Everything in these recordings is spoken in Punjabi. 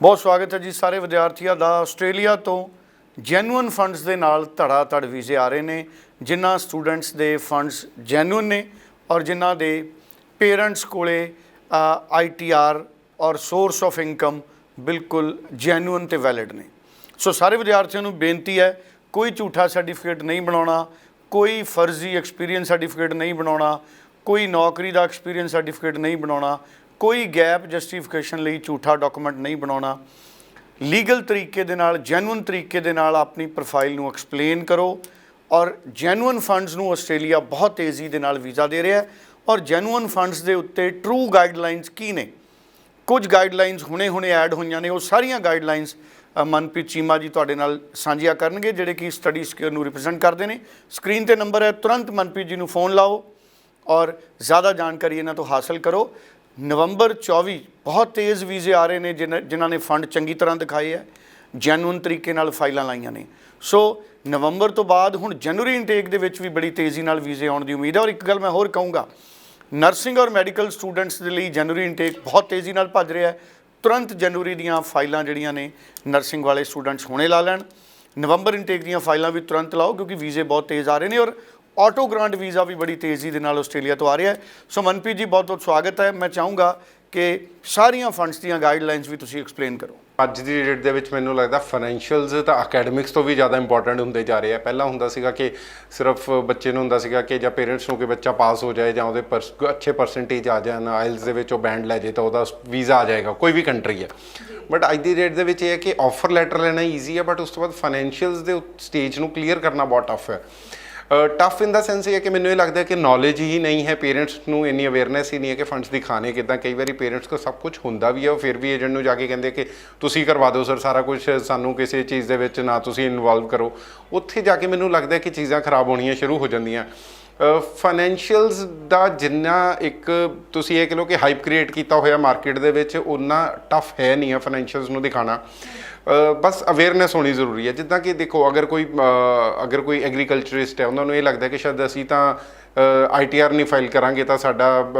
ਬਹੁਤ ਸਵਾਗਤ ਹੈ ਜੀ ਸਾਰੇ ਵਿਦਿਆਰਥੀਆਂ ਦਾ। ਆਸਟ੍ਰੇਲੀਆ ਤੋਂ ਜੈਨੂਇਨ ਫੰਡਸ ਦੇ ਨਾਲ ਧੜਾ ਧੜ ਵੀਜ਼ੇ ਆ ਰਹੇ ਨੇ, ਜਿਨ੍ਹਾਂ ਸਟੂਡੈਂਟਸ ਦੇ ਫੰਡਸ ਜੈਨੂਇਨ ਨੇ ਔਰ ਜਿਨ੍ਹਾਂ ਦੇ ਪੇਰੈਂਟਸ ਕੋਲੇ ਆਈਟੀਆਰ ਔਰ ਸੋਰਸ ਆਫ ਇਨਕਮ ਬਿਲਕੁਲ ਜੈਨੂਇਨ ਤੇ ਵੈਲਿਡ ਨੇ। ਸੋ ਸਾਰੇ ਵਿਦਿਆਰਥੀਆਂ ਨੂੰ ਬੇਨਤੀ ਹੈ, ਕੋਈ ਝੂਠਾ ਸਰਟੀਫਿਕੇਟ ਨਹੀਂ ਬਣਾਉਣਾ, ਕੋਈ ਫਰਜ਼ੀ ਐਕਸਪੀਰੀਅੰਸ ਸਰਟੀਫਿਕੇਟ ਨਹੀਂ ਬਣਾਉਣਾ, ਕੋਈ ਨੌਕਰੀ ਦਾ ਐਕਸਪੀਰੀਅੰਸ ਸਰਟੀਫਿਕੇਟ ਨਹੀਂ ਬਣਾਉਣਾ ਕੋਈ ਗੈਪ ਜਸਟੀਫਿਕੇਸ਼ਨ ਲਈ ਝੂਠਾ ਡਾਕੂਮੈਂਟ ਨਹੀਂ ਬਣਾਉਣਾ। ਲੀਗਲ ਤਰੀਕੇ ਦੇ ਨਾਲ ਜੈਨੂਇਨ ਤਰੀਕੇ ਦੇ ਨਾਲ ਆਪਣੀ ਪ੍ਰੋਫਾਈਲ ਨੂੰ ਐਕਸਪਲੇਨ ਕਰੋ ਔਰ ਜੈਨੂਇਨ ਫੰਡਸ ਨੂੰ ਆਸਟ੍ਰੇਲੀਆ ਬਹੁਤ ਤੇਜ਼ੀ ਦੇ ਨਾਲ ਵੀਜ਼ਾ ਦੇ ਰਿਹਾ ਹੈ ਔਰ ਜੈਨੂਇਨ ਫੰਡਸ ਦੇ ਉੱਤੇ ਟਰੂ ਗਾਈਡਲਾਈਨਸ ਕੀ ਨੇ? ਕੁਝ ਗਾਈਡਲਾਈਨਸ ਹੁਣੇ-ਹੁਣੇ ਐਡ ਹੋਈਆਂ ਨੇ, ਉਹ ਸਾਰੀਆਂ ਗਾਈਡਲਾਈਨਸ ਮਨਪ੍ਰੀਤ ਚੀਮਾ ਜੀ ਤੁਹਾਡੇ ਨਾਲ ਸਾਂਝੀਆਂ ਕਰਨਗੇ, ਜਿਹੜੇ ਕਿ ਸਟੱਡੀ ਸਕੇਅਰ ਨੂੰ ਰਿਪਰੈਜ਼ੈਂਟ ਕਰਦੇ ਨੇ। ਸਕਰੀਨ ਤੇ ਨੰਬਰ ਹੈ, ਤੁਰੰਤ ਮਨਪ੍ਰੀਤ ਜੀ ਨੂੰ ਫੋਨ ਲਾਓ ਔਰ ਜ਼ਿਆਦਾ ਜਾਣਕਾਰੀ ਇਹਨਾਂ ਤੋਂ ਹਾਸਲ ਕਰੋ। ਨਵੰਬਰ 24 ਬਹੁਤ ਤੇਜ਼ ਵੀਜ਼ੇ ਆ ਰਹੇ ਨੇ ਜਿਨ੍ਹਾਂ ਜਿਨ੍ਹਾਂ ਨੇ ਫੰਡ ਚੰਗੀ ਤਰ੍ਹਾਂ ਦਿਖਾਏ ਹੈ, ਜੈਨੂਇਨ ਤਰੀਕੇ ਨਾਲ ਫਾਈਲਾਂ ਲਾਈਆਂ ਨੇ। ਸੋ ਨਵੰਬਰ ਤੋਂ ਬਾਅਦ ਹੁਣ ਜਨਵਰੀ ਇਨਟੇਕ ਦੇ ਵਿੱਚ ਵੀ ਬੜੀ ਤੇਜ਼ੀ ਨਾਲ ਵੀਜ਼ੇ ਆਉਣ ਦੀ ਉਮੀਦ ਹੈ। ਔਰ ਇੱਕ ਗੱਲ ਮੈਂ ਹੋਰ ਕਹੂੰਗਾ, ਨਰਸਿੰਗ ਔਰ ਮੈਡੀਕਲ ਸਟੂਡੈਂਟਸ ਦੇ ਲਈ ਜਨਵਰੀ ਇਨਟੇਕ ਬਹੁਤ ਤੇਜ਼ੀ ਨਾਲ ਭੱਜ ਰਿਹਾ ਹੈ। ਤੁਰੰਤ ਜਨਵਰੀ ਦੀਆਂ ਫਾਈਲਾਂ ਜਿਹੜੀਆਂ ਨੇ, ਨਰਸਿੰਗ ਵਾਲੇ ਸਟੂਡੈਂਟਸ ਹੁਣੇ ਲਾ ਲੈਣ। ਨਵੰਬਰ ਇਨਟੇਕ ਦੀਆਂ ਫਾਈਲਾਂ ਵੀ ਤੁਰੰਤ ਲਾਓ, ਕਿਉਂਕਿ ਵੀਜ਼ੇ ਬਹੁਤ ਤੇਜ਼ ਆ ਰਹੇ ਨੇ ਔਰ ਆਟੋ ਗ੍ਰਾਂਟ ਵੀਜ਼ਾ ਵੀ ਬੜੀ ਤੇਜ਼ੀ ਦੇ ਨਾਲ ਆਸਟ੍ਰੇਲੀਆ ਤੋਂ ਆ ਰਿਹਾ ਹੈ। ਸੋ ਮਨਪ੍ਰੀਤ ਜੀ, ਬਹੁਤ ਬਹੁਤ ਸਵਾਗਤ ਹੈ। ਮੈਂ ਚਾਹੂੰਗਾ ਕਿ ਸਾਰੀਆਂ ਫੰਡਸ ਦੀਆਂ ਗਾਈਡਲਾਈਨਸ ਵੀ ਤੁਸੀਂ ਐਕਸਪਲੇਨ ਕਰੋ। ਅੱਜ ਦੀ ਡੇਟ ਦੇ ਵਿੱਚ ਮੈਨੂੰ ਲੱਗਦਾ ਫਾਈਨੈਂਸ਼ੀਅਲਸ ਤਾਂ ਅਕੈਡਮਿਕਸ ਤੋਂ ਵੀ ਜ਼ਿਆਦਾ ਇੰਪੋਰਟੈਂਟ ਹੁੰਦੇ ਜਾ ਰਹੇ ਆ। ਪਹਿਲਾਂ ਹੁੰਦਾ ਸੀਗਾ ਕਿ ਸਿਰਫ ਬੱਚੇ ਨੂੰ ਹੁੰਦਾ ਸੀਗਾ ਕਿ ਜਾਂ ਪੇਰੈਂਟਸ ਨੂੰ ਕਿ ਬੱਚਾ ਪਾਸ ਹੋ ਜਾਏ ਜਾਂ ਉਹਦੇ ਪਰਸ- ਅੱਛੇ ਪਰਸੈਂਟੇਜ ਆ ਜਾਣ ਆਇਲਸ ਦੇ ਵਿੱਚ ਉਹ ਬੈਂਡ ਲੈ ਜੇ ਤਾਂ ਉਹਦਾ ਵੀਜ਼ਾ ਆ ਜਾਏਗਾ, ਕੋਈ ਵੀ ਕੰਟਰੀ ਹੈ ਬਟ ਅੱਜ ਦੀ ਡੇਟ ਦੇ ਵਿੱਚ ਇਹ ਹੈ ਕਿ ਆਫਰ ਲੈਟਰ ਲੈਣਾ ਈਜ਼ੀ ਹੈ ਬਟ ਉਸ ਤੋਂ ਬਾਅਦ ਫਾਈਨੈਂਸ਼ੀਅਲਸ ਦੇ ਸਟੇਜ ਨੂੰ ਕਲੀਅਰ ਕਰਨਾ ਬਹੁਤ ਟਫ ਹੈ। ਟਫ ਇਨ ਦਾ ਸੈਂਸ ਇਹ ਹੈ ਕਿ ਮੈਨੂੰ ਇਹ ਲੱਗਦਾ ਹੈ ਕਿ ਨੌਲੇਜ ਹੀ ਨਹੀਂ ਹੈ ਪੇਰੈਂਟਸ ਨੂੰ ਇੰਨੀ ਅਵੇਅਰਨੈਸ ਹੀ ਨਹੀਂ ਹੈ ਕਿ ਫੰਡਸ ਦਿਖਾਣੇ ਕਿਦਾਂ। ਕਈ ਵਾਰੀ ਪੇਰੈਂਟਸ ਕੋ ਸਭ ਕੁਝ ਹੁੰਦਾ ਵੀ ਹੈ ਉਹ ਫਿਰ ਵੀ ਏਜੰਟ ਨੂੰ ਜਾ ਕੇ ਕਹਿੰਦੇ ਕਿ ਤੁਸੀਂ ਕਰਵਾ ਦਿਓ ਸਰ ਸਾਰਾ ਕੁਝ ਸਾਨੂੰ ਕਿਸੇ ਚੀਜ਼ ਦੇ ਵਿੱਚ ਨਾ ਤੁਸੀਂ ਇਨਵੋਲਵ ਕਰੋ। ਉੱਥੇ ਜਾ ਕੇ ਮੈਨੂੰ ਲੱਗਦਾ ਹੈ ਕਿ ਚੀਜ਼ਾਂ ਖਰਾਬ ਹੋਣੀਆਂ ਸ਼ੁਰੂ ਹੋ ਜਾਂਦੀਆਂ। ਫਾਈਨੈਂਸ਼ੀਅਲਸ ਦਾ ਜਿੰਨਾ ਇੱਕ ਤੁਸੀਂ ਇਹ ਕਹ ਲਓ ਕਿ ਹਾਈਪ ਕ੍ਰੀਏਟ ਕੀਤਾ ਹੋਇਆ ਮਾਰਕੀਟ ਦੇ ਵਿੱਚ ਉਹਨਾਂ ਟਫ ਹੈ ਨਹੀਂ ਹੈ ਫਾਈਨੈਂਸ਼ੀਅਲਸ ਨੂੰ ਦਿਖਾਣਾ ਬਸ ਅਵੇਅਰਨੈਸ ਹੋਣੀ ਜ਼ਰੂਰੀ ਹੈ। ਜਿੱਦਾਂ ਕਿ ਦੇਖੋ, ਅਗਰ ਕੋਈ ਅਗਰ ਕੋਈ ਐਗਰੀਕਲਚਰਿਸਟ ਹੈ, ਉਹਨਾਂ ਨੂੰ ਇਹ ਲੱਗਦਾ ਕਿ ਸ਼ਾਇਦ ਅਸੀਂ ਤਾਂ ਆਈਟੀਆਰ ਨਹੀਂ ਫਾਈਲ ਕਰਾਂਗੇ, ਤਾਂ ਸਾਡਾ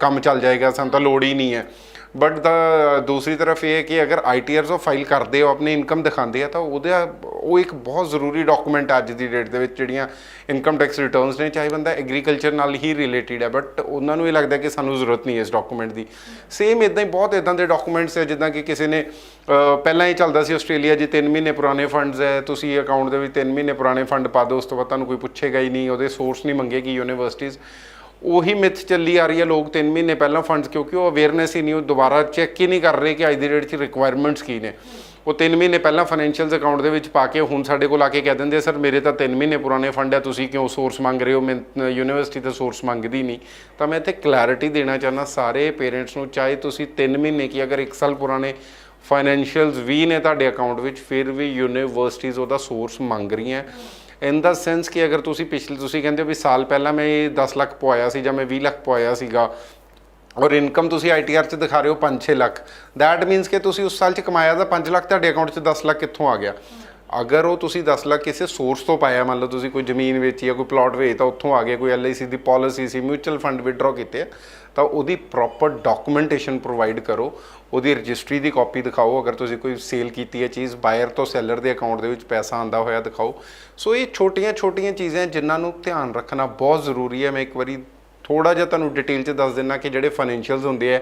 ਕੰਮ ਚੱਲ ਜਾਏਗਾ, ਸਾਨੂੰ ਤਾਂ ਲੋੜ ਹੀ ਨਹੀਂ ਹੈ। ਬਟ ਦਾ ਦੂਸਰੀ ਤਰਫ ਇਹ ਹੈ ਕਿ ਅਗਰ ਆਈਟੀਆਰਸ ਉਹ ਫਾਈਲ ਕਰਦੇ ਹੋ, ਆਪਣੀ ਇਨਕਮ ਦਿਖਾਉਂਦੇ ਆ, ਤਾਂ ਉਹਦਾ ਉਹ ਇੱਕ ਬਹੁਤ ਜ਼ਰੂਰੀ ਡਾਕੂਮੈਂਟ ਅੱਜ ਦੀ ਡੇਟ ਦੇ ਵਿੱਚ ਜਿਹੜੀਆਂ ਇਨਕਮ ਟੈਕਸ ਰਿਟਰਨਸ ਨੇ, ਚਾਹੇ ਬੰਦਾ ਐਗਰੀਕਲਚਰ ਨਾਲ ਹੀ ਰਿਲੇਟਡ ਹੈ ਬਟ ਉਹਨਾਂ ਨੂੰ ਇਹ ਲੱਗਦਾ ਕਿ ਸਾਨੂੰ ਜ਼ਰੂਰਤ ਨਹੀਂ ਹੈ ਇਸ ਡਾਕੂਮੈਂਟ ਦੀ। ਸੇਮ ਇਦਾਂ ਹੀ ਬਹੁਤ ਇਦਾਂ ਦੇ ਡਾਕੂਮੈਂਟਸ ਹੈ ਜਿੱਦਾਂ ਕਿ ਕਿਸੇ ਨੇ ਪਹਿਲਾਂ ਇਹ ਚੱਲਦਾ ਸੀ ਆਸਟ੍ਰੇਲੀਆ 'ਚ 3 ਮਹੀਨੇ ਪੁਰਾਣੇ ਫੰਡਸ ਹੈ ਤੁਸੀਂ ਅਕਾਊਂਟ ਦੇ ਵਿੱਚ 3 ਮਹੀਨੇ ਪੁਰਾਣੇ ਫੰਡ ਪਾ ਦਿਓ, ਉਸ ਤੋਂ ਬਾਅਦ ਤੁਹਾਨੂੰ ਕੋਈ ਪੁੱਛੇਗਾ ਹੀ ਨਹੀਂ, ਉਹਦੇ ਸੋਰਸ ਨਹੀਂ ਮੰਗੇਗੀ ਯੂਨੀਵਰਸਿਟੀਜ਼ ਉਹੀ ਮਿਥ ਚੱਲੀ ਆ ਰਹੀ ਹੈ ਲੋਕ 3 ਮਹੀਨੇ ਪਹਿਲਾਂ ਫੰਡਸ ਕਿਉਂਕਿ ਉਹ ਅਵੇਅਰਨੈਸ ਹੀ ਨਹੀਂ, ਉਹ ਦੁਬਾਰਾ ਚੈੱਕ ਹੀ ਨਹੀਂ ਕਰ ਰਹੇ ਕਿ ਅੱਜ ਦੀ ਡੇਟ 'ਚ ਰਿਕੁਆਇਰਮੈਂਟਸ ਕੀ ਨੇ। ਉਹ 3 ਮਹੀਨੇ ਪਹਿਲਾਂ ਫਾਈਨੈਂਸ਼ੀਅਲਸ ਅਕਾਊਂਟ ਦੇ ਵਿੱਚ ਪਾ ਕੇ ਹੁਣ ਸਾਡੇ ਕੋਲ ਆ ਕੇ ਕਹਿ ਦਿੰਦੇ ਸਰ, ਮੇਰੇ ਤਾਂ 3 ਮਹੀਨੇ ਪੁਰਾਣੇ ਫੰਡ ਹੈ ਤੁਸੀਂ ਕਿਉਂ ਸੋਰਸ ਮੰਗ ਰਹੇ ਹੋ? ਮੈਂ ਯੂਨੀਵਰਸਿਟੀ ਤਾਂ ਸੋਰਸ ਮੰਗਦੀ ਨਹੀਂ। ਤਾਂ ਮੈਂ ਇੱਥੇ ਕਲੈਰਿਟੀ ਦੇਣਾ ਚਾਹੁੰਦਾ ਸਾਰੇ ਪੇਰੈਂਟਸ ਨੂੰ, ਚਾਹੇ ਤੁਸੀਂ 3 ਮਹੀਨੇ ਕੀ, ਅਗਰ 1 ਸਾਲ ਪੁਰਾਣੇ ਫਾਈਨੈਂਸ਼ੀਅਲਸ ਵੀ ਨੇ ਤੁਹਾਡੇ ਅਕਾਊਂਟ ਵਿੱਚ, ਫਿਰ ਵੀ ਯੂਨੀਵਰਸਿਟੀਜ਼ ਉਹਦਾ ਸੋਰਸ ਮੰਗ ਰਹੀਆਂ। ਇਨ ਦਾ ਸੈਂਸ ਕਿ ਅਗਰ ਤੁਸੀਂ ਪਿਛਲੇ, ਤੁਸੀਂ ਕਹਿੰਦੇ ਹੋ ਵੀ ਸਾਲ ਪਹਿਲਾਂ ਮੈਂ ਇਹ 10 ਲੱਖ ਪਵਾਇਆ ਸੀ ਜਾਂ ਮੈਂ 20 ਲੱਖ ਪਵਾਇਆ ਸੀਗਾ ਔਰ ਇਨਕਮ ਤੁਸੀਂ ਆਈਟੀਆਰ 'ਚ ਦਿਖਾ ਰਹੇ ਹੋ 5-6 ਲੱਖ। ਦੈਟ ਮੀਨਸ ਕਿ ਤੁਸੀਂ ਉਸ ਸਾਲ 'ਚ ਕਮਾਇਆ ਤਾਂ 5 ਲੱਖ ਤੁਹਾਡੇ ਅਕਾਊਂਟ 'ਚ 10 ਲੱਖ ਕਿੱਥੋਂ ਆ ਗਿਆ? ਅਗਰ ਉਹ ਤੁਸੀਂ 10 ਲੱਖ ਕਿਸੇ ਸੋਰਸ ਤੋਂ ਪਾਇਆ ਮੰਨ ਲਓ ਤੁਸੀਂ ਕੋਈ ਜ਼ਮੀਨ ਵੇਚੀ ਹੈ ਕੋਈ ਪਲਾਟ ਵੇਚ ਤਾਂ ਉੱਥੋਂ ਆ ਗਿਆ ਕੋਈ ਐਲਆਈਸੀ ਦੀ ਪਾਲਿਸੀ ਸੀ ਮਿਊਚੁਅਲ ਫੰਡ ਵਿਡਰਾਅ ਕੀਤੇ ਆ, ਤਾਂ ਉਹਦੀ ਪ੍ਰੋਪਰ ਡਾਕੂਮੈਂਟੇਸ਼ਨ ਪ੍ਰੋਵਾਈਡ ਕਰੋ ਉਹਦੀ ਰਜਿਸਟਰੀ ਦੀ ਕਾਪੀ ਦਿਖਾਓ ਅਗਰ ਤੁਸੀਂ ਕੋਈ ਸੇਲ ਕੀਤੀ ਹੈ ਚੀਜ਼ ਬਾਇਰ ਤੋਂ ਸੈਲਰ ਦੇ ਅਕਾਊਂਟ ਦੇ ਵਿੱਚ ਪੈਸਾ ਆਂਦਾ ਹੋਇਆ ਦਿਖਾਓ। ਸੋ ਇਹ ਛੋਟੀਆਂ-ਛੋਟੀਆਂ ਚੀਜ਼ਾਂ ਜਿਨ੍ਹਾਂ ਨੂੰ ਧਿਆਨ ਰੱਖਣਾ ਬਹੁਤ ਜ਼ਰੂਰੀ ਹੈ। ਮੈਂ ਇੱਕ ਵਾਰੀ ਥੋੜਾ ਜਿਹਾ ਤੁਹਾਨੂੰ ਡਿਟੇਲ 'ਚ ਦੱਸ ਦਿੰਨਾ ਕਿ ਜਿਹੜੇ ਫਾਈਨੈਂਸ਼ੀਅਲਸ ਹੁੰਦੇ ਆ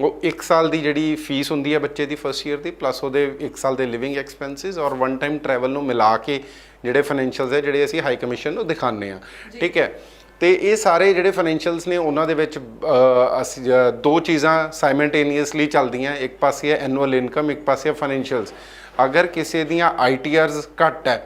ਉਹ 1 ਸਾਲ ਦੀ ਜਿਹੜੀ ਫੀਸ ਹੁੰਦੀ ਹੈ ਬੱਚੇ ਦੀ ਫਸਟ ਈਅਰ ਦੀ ਪਲੱਸ ਉਹਦੇ 1 ਸਾਲ ਦੇ ਲਿਵਿੰਗ ਐਕਸਪੈਂਸਸ ਔਰ ਵਨ ਟਾਈਮ ਟਰੈਵਲ ਨੂੰ ਮਿਲਾ ਕੇ ਜਿਹੜੇ ਫਾਈਨੈਂਸ਼ੀਅਲਸ ਹੈ ਜਿਹੜੇ ਅਸੀਂ ਹਾਈ ਕਮਿਸ਼ਨ ਨੂੰ ਦਿਖਾਉਂਦੇ ਆ। ਠੀਕ ਹੈ? ਤੇ ਇਹ ਸਾਰੇ ਜਿਹੜੇ ਫਾਈਨੈਂਸ਼ੀਅਲਸ ਨੇ ਉਹਨਾਂ ਦੇ ਵਿੱਚ ਅਸੀਂ ਦੋ ਚੀਜ਼ਾਂ ਸਾਈਮਲਟੇਨੀਅਸਲੀ ਚੱਲਦੀਆਂ ਇੱਕ ਪਾਸੇ ਹੈ ਐਨੂਅਲ ਇਨਕਮ ਇੱਕ ਪਾਸੇ ਹੈ ਫਾਈਨੈਂਸ਼ੀਅਲਸ ਅਗਰ ਕਿਸੇ ਦੀਆਂ ਆਈਟੀਆਰਸ ਘੱਟ ਹੈ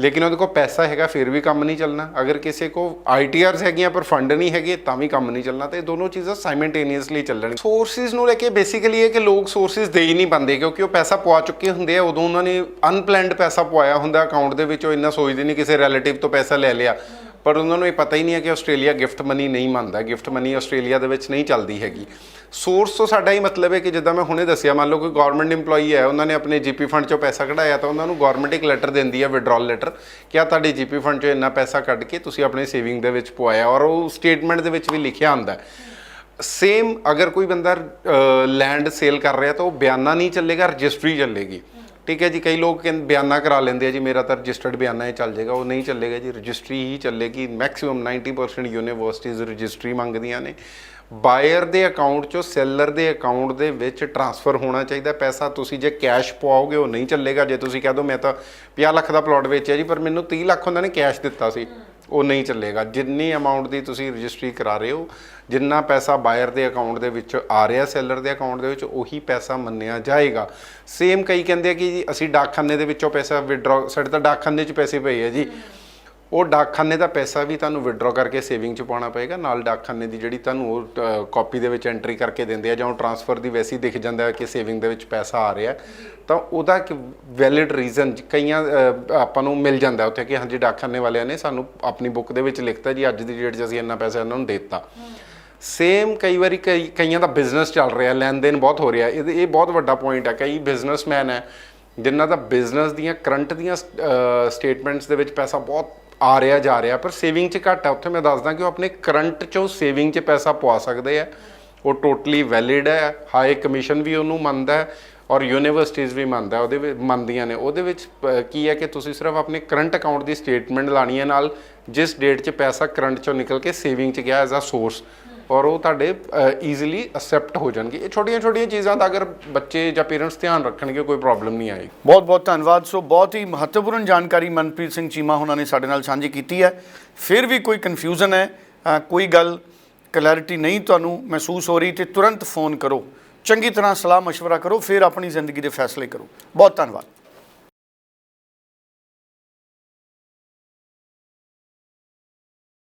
ਲੇਕਿਨ ਉਹਦੇ ਕੋਲ ਪੈਸਾ ਹੈਗਾ, ਫਿਰ ਵੀ ਕੰਮ ਨਹੀਂ ਚੱਲਣਾ। ਅਗਰ ਕਿਸੇ ਕੋ ਆਈਟੀਆਰਸ ਹੈਗੀਆਂ, ਪਰ ਫੰਡ ਨਹੀਂ ਹੈਗੇ, ਤਾਂ ਵੀ ਕੰਮ ਨਹੀਂ ਚੱਲਣਾ। ਤੇ ਇਹ ਦੋਨੋਂ ਚੀਜ਼ਾਂ ਸਾਈਮਲਟੇਨੀਅਸਲੀ ਚੱਲਣ ਸੋਰਸਿਸ ਨੂੰ ਲੈ ਕੇ ਬੇਸਿਕਲੀ ਇਹ ਕਿ ਲੋਕ ਸੋਰਸਿਸ ਦੇ ਹੀ ਨਹੀਂ ਪਾਉਂਦੇ ਕਿਉਂਕਿ ਉਹ ਪੈਸਾ ਪਵਾ ਚੁੱਕੇ ਹੁੰਦੇ ਆ। ਉਦੋਂ ਉਹਨਾਂ ਨੇ ਅਨਪਲੈਨਡ ਪੈਸਾ ਪਵਾਇਆ ਹੁੰਦਾ ਅਕਾਊਂਟ ਦੇ ਵਿੱਚ ਉਹ ਇੰਨਾ ਸੋਚਦੇ ਨਹੀਂ ਕਿਸੇ ਰਿਲੇਟਿਵ ਤੋਂ ਪੈਸਾ ਲੈ ਲਿਆ। ਪਰ ਉਹਨਾਂ ਨੂੰ ਇਹ ਪਤਾ ਹੀ ਨਹੀਂ ਹੈ ਕਿ ਆਸਟ੍ਰੇਲੀਆ ਗਿਫਟ ਮਨੀ ਨਹੀਂ ਮੰਨਦਾ। ਗਿਫਟ ਮਨੀ ਆਸਟ੍ਰੇਲੀਆ ਦੇ ਵਿੱਚ ਨਹੀਂ ਚੱਲਦੀ ਹੈਗੀ। ਸੋਰਸ ਤੋਂ ਸਾਡਾ ਹੀ ਮਤਲਬ ਹੈ ਕਿ ਜਿੱਦਾਂ ਮੈਂ ਹੁਣੇ ਦੱਸਿਆ, ਮੰਨ ਲਓ ਕੋਈ ਗਵਰਨਮੈਂਟ EMPLOYEE ਹੈ, ਉਹਨਾਂ ਨੇ ਆਪਣੇ ਜੀਪੀ ਫੰਡ ਚੋਂ ਪੈਸਾ ਕਢਾਇਆ ਤਾਂ ਉਹਨਾਂ ਨੂੰ ਗਵਰਨਮੈਂਟ ਇੱਕ ਲੈਟਰ ਦਿੰਦੀ ਹੈ ਵਿਡਰਾਲ ਲੈਟਰ ਕਿ ਆ ਤੁਹਾਡੇ ਜੀਪੀ ਫੰਡ ਚੋਂ ਇੰਨਾ ਪੈਸਾ ਕੱਢ ਕੇ ਤੁਸੀਂ ਆਪਣੇ ਸੇਵਿੰਗ ਦੇ ਵਿੱਚ ਪਵਾਇਆ, ਔਰ ਉਹ ਸਟੇਟਮੈਂਟ ਦੇ ਵਿੱਚ ਵੀ ਲਿਖਿਆ ਹੁੰਦਾ ਹੈ। ਸੇਮ ਅਗਰ ਕੋਈ ਬੰਦਾ ਲੈਂਡ ਸੇਲ ਕਰ ਰਿਹਾ ਤਾਂ ਉਹ ਬਿਆਨਾ ਨਹੀਂ ਚੱਲੇਗਾ, ਰਜਿਸਟਰੀ ਚੱਲੇਗੀ। ਠੀਕ ਹੈ ਜੀ, ਕਈ ਲੋਕ ਕਹਿੰਦੇ ਬਿਆਨਾ ਕਰਾ ਲੈਂਦੇ ਆ ਜੀ, ਮੇਰਾ ਤਾਂ ਰਜਿਸਟਰਡ ਬਿਆਨਾ ਹੀ ਚੱਲ ਜਾਏਗਾ, ਉਹ ਨਹੀਂ ਚੱਲੇਗਾ ਜੀ, ਰਜਿਸਟਰੀ ਹੀ ਚੱਲੇਗੀ ਮੈਕਸਿਮਮ 90% ਯੂਨੀਵਰਸਿਟੀਜ਼ ਰਜਿਸਟਰੀ ਮੰਗਦੀਆਂ ਨੇ। ਬਾਇਰ ਦੇ ਅਕਾਊਂਟ ਚੋਂ ਸੈਲਰ ਦੇ ਅਕਾਊਂਟ ਦੇ ਵਿੱਚ ਟ੍ਰਾਂਸਫਰ ਹੋਣਾ ਚਾਹੀਦਾ, ਪੈਸਾ ਤੁਸੀਂ ਜੇ ਕੈਸ਼ ਪਵਾਓਗੇ, ਉਹ ਨਹੀਂ ਚੱਲੇਗਾ। ਜੇ ਤੁਸੀਂ ਕਹਿ ਦੋ ਮੈਂ ਤਾਂ 50 ਲੱਖ ਦਾ ਪਲਾਟ ਵੇਚਿਆ ਜੀ, ਪਰ ਮੈਨੂੰ 30 ਲੱਖ ਉਹਨਾਂ ਨੇ ਕੈਸ਼ ਦਿੱਤਾ ਸੀ। ਉਹ ਨਹੀਂ ਚੱਲੇਗਾ। ਜਿੰਨੀ ਅਮਾਉਂਟ ਦੀ ਤੁਸੀਂ ਰਜਿਸਟਰੀ ਕਰਾ ਰਹੇ ਹੋ, ਜਿੰਨਾ ਪੈਸਾ ਬਾਇਰ ਦੇ ਅਕਾਊਂਟ ਦੇ ਵਿੱਚ ਆ ਰਿਹਾ ਸੈਲਰ ਦੇ ਅਕਾਊਂਟ ਦੇ ਵਿੱਚ, ਉਹੀ ਪੈਸਾ ਮੰਨਿਆ ਜਾਏਗਾ। ਸੇਮ ਕਈ ਕਹਿੰਦੇ ਆ ਕਿ ਜੀ, ਅਸੀਂ ਡਾਕਖਾਨੇ ਦੇ ਵਿੱਚੋਂ ਪੈਸਾ ਵਿਡਰਾ ਸਾਡੇ ਤਾਂ ਡਾਕਖਾਨੇ 'ਚ ਪੈਸੇ ਪਏ ਆ ਜੀ। ਉਹ ਡਾਕਖਾਨੇ ਦਾ ਪੈਸਾ ਵੀ ਤੁਹਾਨੂੰ ਵਿਡਰਾ ਕਰਕੇ ਸੇਵਿੰਗ 'ਚ ਪਾਉਣਾ ਪਏਗਾ, ਨਾਲ ਡਾਕਖਾਨੇ ਦੀ ਜਿਹੜੀ ਤੁਹਾਨੂੰ ਉਹ ਕਾਪੀ ਦੇ ਵਿੱਚ ਐਂਟਰੀ ਕਰਕੇ ਦਿੰਦੇ ਆ ਜਾਂ ਉਹ ਟ੍ਰਾਂਸਫਰ ਦੀ ਵੈਸੀ ਦਿਖ ਜਾਂਦਾ ਹੈ ਕਿ ਸੇਵਿੰਗ ਦੇ ਵਿੱਚ ਪੈਸਾ ਆ ਰਿਹਾ। ਤਾਂ ਉਹਦਾ ਇੱਕ ਵੈਲਿਡ ਰੀਜ਼ਨ ਕਈਆਂ ਆਪਾਂ ਨੂੰ ਮਿਲ ਜਾਂਦਾ ਉੱਥੇ ਕਿ ਹਾਂਜੀ ਡਾਕਖਾਨੇ ਵਾਲਿਆਂ ਨੇ ਸਾਨੂੰ ਆਪਣੀ ਬੁੱਕ ਦੇ ਵਿੱਚ ਲਿਖਤਾ ਜੀ, ਅੱਜ ਦੀ ਡੇਟ 'ਚ ਅਸੀਂ ਇੰਨਾ ਪੈਸਾ ਇਹਨਾਂ ਨੂੰ ਦੇ ਦਿੱਤਾ। ਸੇਮ ਕਈ ਵਾਰੀ ਕਈ, ਕਈਆਂ ਦਾ ਬਿਜ਼ਨਸ ਚੱਲ ਰਿਹਾ ਲੈਣ ਦੇਣ ਬਹੁਤ ਹੋ ਰਿਹਾ। ਇਹ ਇਹ ਬਹੁਤ ਵੱਡਾ ਪੁਆਇੰਟ ਹੈ ਕਈ ਬਿਜ਼ਨਸਮੈਨ ਹੈ ਜਿਨ੍ਹਾਂ ਦਾ ਬਿਜ਼ਨਸ ਦੀਆਂ ਕਰੰਟ ਦੀਆਂ ਸਟੇਟਮੈਂਟਸ ਦੇ ਵਿੱਚ ਪੈਸਾ ਬਹੁਤ ਆ ਰਿਹਾ, ਜਾ ਰਿਹਾ, ਪਰ ਸੇਵਿੰਗ 'ਚ ਘੱਟ ਹੈ ਉੱਥੇ ਮੈਂ ਦੱਸਦਾ ਕਿ ਉਹ ਆਪਣੇ ਕਰੰਟ 'ਚੋਂ ਸੇਵਿੰਗ 'ਚ ਪੈਸਾ ਪਵਾ ਸਕਦੇ ਆ। ਉਹ ਟੋਟਲੀ ਵੈਲਿਡ ਹੈ ਹਾਈ ਕਮਿਸ਼ਨ ਵੀ ਉਹਨੂੰ ਮੰਨਦਾ ਹੈ ਔਰ ਯੂਨੀਵਰਸਿਟੀਜ਼ ਵੀ ਮੰਨਦਾ ਉਹਦੇ ਵਿੱਚ ਮੰਨਦੀਆਂ ਨੇ। ਉਹਦੇ ਵਿੱਚ ਕੀ ਹੈ ਕਿ ਤੁਸੀਂ ਸਿਰਫ ਆਪਣੇ ਕਰੰਟ ਅਕਾਊਂਟ ਦੀ ਸਟੇਟਮੈਂਟ ਲਾਣੀ ਹੈ ਨਾਲ, ਜਿਸ ਡੇਟ 'ਚ ਪੈਸਾ ਕਰੰਟ 'ਚੋਂ ਨਿਕਲ ਕੇ ਸੇਵਿੰਗ 'ਚ ਗਿਆ ਐਜ਼ ਅ ਸੋਰਸ ਔਰ ਉਹ ਤੁਹਾਡੇ ਈਜ਼ੀਲੀ ਅਸੈਪਟ ਹੋ ਜਾਣਗੇ ਇਹ ਛੋਟੀਆਂ ਛੋਟੀਆਂ ਚੀਜ਼ਾਂ ਦਾ ਅਗਰ ਬੱਚੇ ਜਾਂ ਪੇਰੈਂਟਸ ਧਿਆਨ ਰੱਖਣਗੇ ਕੋਈ ਪ੍ਰੋਬਲਮ ਨਹੀਂ ਆਏਗੀ ਬਹੁਤ ਬਹੁਤ ਧੰਨਵਾਦ ਸੋ ਬਹੁਤ ਹੀ ਮਹੱਤਵਪੂਰਨ ਜਾਣਕਾਰੀ ਮਨਪ੍ਰੀਤ ਸਿੰਘ ਚੀਮਾ ਉਹਨਾਂ ਨੇ ਸਾਡੇ ਨਾਲ ਸਾਂਝੀ ਕੀਤੀ ਹੈ ਫਿਰ ਵੀ ਕੋਈ ਕਨਫਿਊਜ਼ਨ ਹੈ ਅ, ਕੋਈ ਗੱਲ ਕਲੈਰਿਟੀ ਨਹੀਂ ਤੁਹਾਨੂੰ ਮਹਿਸੂਸ ਹੋ ਰਹੀ ਤੇ ਤੁਰੰਤ ਫੋਨ ਕਰੋ ਚੰਗੀ ਤਰ੍ਹਾਂ ਸਲਾਹ مشورہ ਕਰੋ ਫਿਰ ਆਪਣੀ ਜ਼ਿੰਦਗੀ ਦੇ ਫੈਸਲੇ ਕਰੋ ਬਹੁਤ ਧੰਨਵਾਦ